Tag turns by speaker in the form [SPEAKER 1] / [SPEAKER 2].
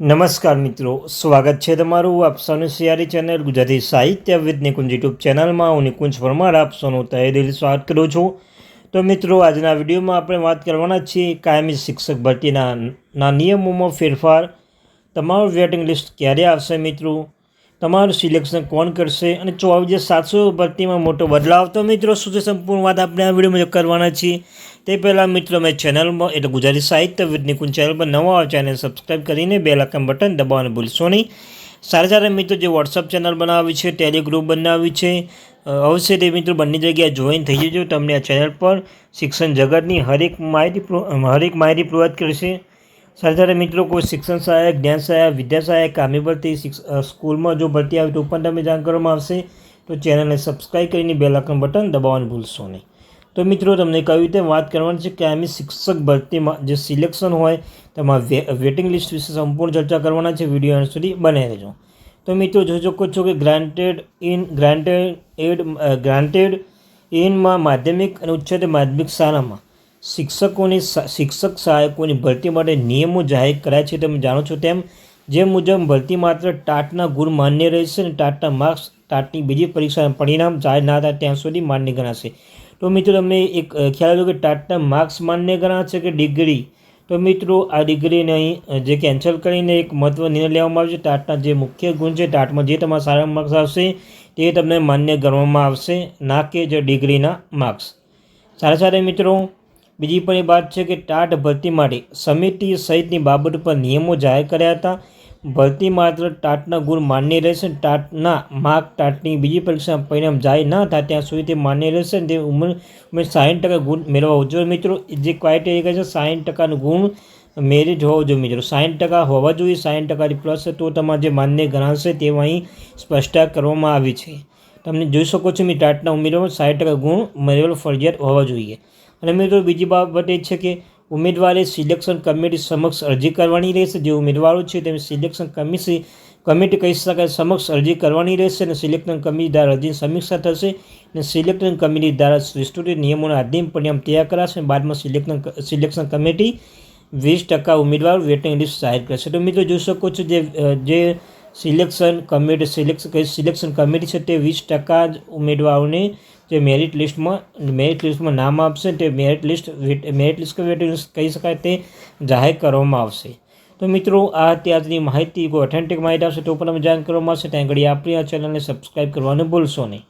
[SPEAKER 1] નમસ્કાર મિત્રો, સ્વાગત છે તમારું આપ સૌનું સિયારી ચેનલ ગુજરાતી સાહિત્ય વિદ નિકુંજ યુટ્યુબ ચેનલમાં. હું નિકુંજ પરમાર, આપ સૌનું તહે દિલ સ્વાગત કરું છું. તો મિત્રો, આજના વિડીયોમાં આપણે વાત કરવાના છીએ કાયમી શિક્ષક ભરતીના નિયમોમાં ફેરફાર. તમારું વેટિંગ લિસ્ટ ક્યારે આવશે મિત્રો? તમારું સિલેક્શન કોણ કરશે અને ચોવીસ સાતસો ભરતીમાં મોટો બદલાવ, તો મિત્રો શું છે? સંપૂર્ણ વાત આપણે આ વિડીયોમાં કરવાના છીએ. તે પહેલાં મિત્રો મેં ચેનલમાં એટલે ગુજરાતી સાહિત્ય નિકુંજ ચેનલ પર નવા આવે ચેનલ સબસ્ક્રાઈબ કરીને બે લાખન બટન દબાવવાનું ભૂલશો નહીં. સારા સારા મિત્રો જે વોટ્સઅપ ચેનલ બનાવી છે ટેલિગ્રુપ બનાવી છે અવશ્ય તે મિત્રો બંને જગ્યાએ જોઈન થઈ જજો. તમને આ ચેનલ પર શિક્ષણ જગતની હરેક માહિતી હરેક માહિતી પ્રોવાઈડ કરશે. સાથે મિત્રો કોઈ શિક્ષણ સહાયક, જ્ઞાન સહાયક, વિદ્યા સહાયક, કામી ભરતી સ્કૂલમાં જો ભરતી આવે તો પણ તમે જાણ કરવામાં આવશે. તો ચેનલને સબસ્ક્રાઈબ કરીને બે લાખનું બટન દબાવવાનું ભૂલશો નહીં. તો મિત્રો તમને કઈ રીતે વાત કરવાની છે કે આમી શિક્ષક ભરતીમાં જે સિલેક્શન હોય તેમાં વેટિંગ લિસ્ટ વિશે સંપૂર્ણ ચર્ચા કરવાના છે. વીડિયો અંત સુધી બને રહેજો. તો મિત્રો જોઈ શકો છો કે granted in granted aid granted ઇનમાં માધ્યમિક અને ઉચ્ચતર માધ્યમિક શાળામાં શિક્ષકોની શિક્ષક સહાયકોની ભરતી માટે નિયમો જાહેર કરાય છે તમે જાણો છો તેમ, જે મુજબ ભરતી માત્ર ટાટના ગુણ માન્ય રહેશે અને ટાટના માર્ક્સ, ટાટની બીજી પરીક્ષાના પરિણામ જાહેર ના થાય ત્યાં સુધી માન્ય ગણાશે. તો મિત્રો તમને એક ખ્યાલ આવ્યો કે ટાટના માર્ક્સ માન્ય ગણાશે કે ડિગ્રી? તો મિત્રો આ ડિગ્રીને અહીં જે કેન્સલ કરીને એક મહત્વ નિર્ણય લેવામાં આવ્યો છે. ટાટના જે મુખ્ય ગુણ છે, ટાટમાં જે તમારા સારા માર્ક્સ આવશે, તે તમને માન્ય ગણવામાં આવશે, ના કે જે ડિગ્રીના માર્ક્સ. સારા સારા મિત્રો બીજી પણ એ વાત છે કે ટાટ ભરતી માટે સમિતિ સહિતની બાબત પર નિયમો જાહેર કર્યા હતા. ભરતી માત્ર ટાટના ગુણ માન્ય રહેશે, ટાટના માર્ક ટાટની બીજી પરીક્ષા પરિણામ જાહેર ન થાય ત્યાં સુધી તે માન્ય રહેશે તે ઉંમર ઉંમર સાઠ ટકા ગુણ મેળવવા જોઈએ મિત્રો. જે ક્રાઇટેરિયા છે સાઠ ટકાનો ગુણ મેરિટ હોવો જોઈએ મિત્રો. સાઠ ટકા હોવા જોઈએ સાઠ ટકાથી પ્લસ તો તમારે જે માન્ય ગણાશે તે અહીં સ્પષ્ટતા કરવામાં આવી છે. તમને જોઈ શકો છો, મેં ટાટના ઉમેદવારો સાઠ ટકા ગુણ મેળવેલ ફરજિયાત હોવા જોઈએ. અને મિત્રો બીજી બાબત એ છે કે ઉમેદવારે સિલેક્શન કમિટી સમક્ષ અરજી કરવાની રહેશે. જે ઉમેદવારો છે તેમ સિલેક્શન કમિટી કમિટી કહી શકાય, સમક્ષ અરજી કરવાની રહેશે અને સિલેક્શન કમિટી દ્વારા અરજીની સમીક્ષા થશે અને સિલેક્શન કમિટી દ્વારા વિસ્તૃત નિયમોના આધીન પરિણામ તૈયાર કરાશે અને બાદમાં સિલેક્શન સિલેક્શન કમિટી વીસ ટકા ઉમેદવાર વેટિંગ લિસ્ટ જાહેર કરશે. તો મિત્રો જોઈ શકો છો જે જે selection committee selection selection committee છે તે વીસ ટકા જ ઉમેદવારોને જે મેરિટ લિસ્ટમાં મેરિટ લિસ્ટમાં નામ આપશે તે મેરિટ લિસ્ટ મેરિટ લિસ્ટ કે વેટિંગ લિસ્ટ કહી શકાય તે જાહેર કરવામાં આવશે. તો મિત્રો, આ ત્યાંની માહિતી. કોઈ ઓથેન્ટિક માહિતી આવશે તો પણ તમે જાણ કરવામાં આવશે. ત્યાં આગળ આપણી આ ચેનલને સબસ્ક્રાઈબ કરવાનું ભૂલશો નહીં.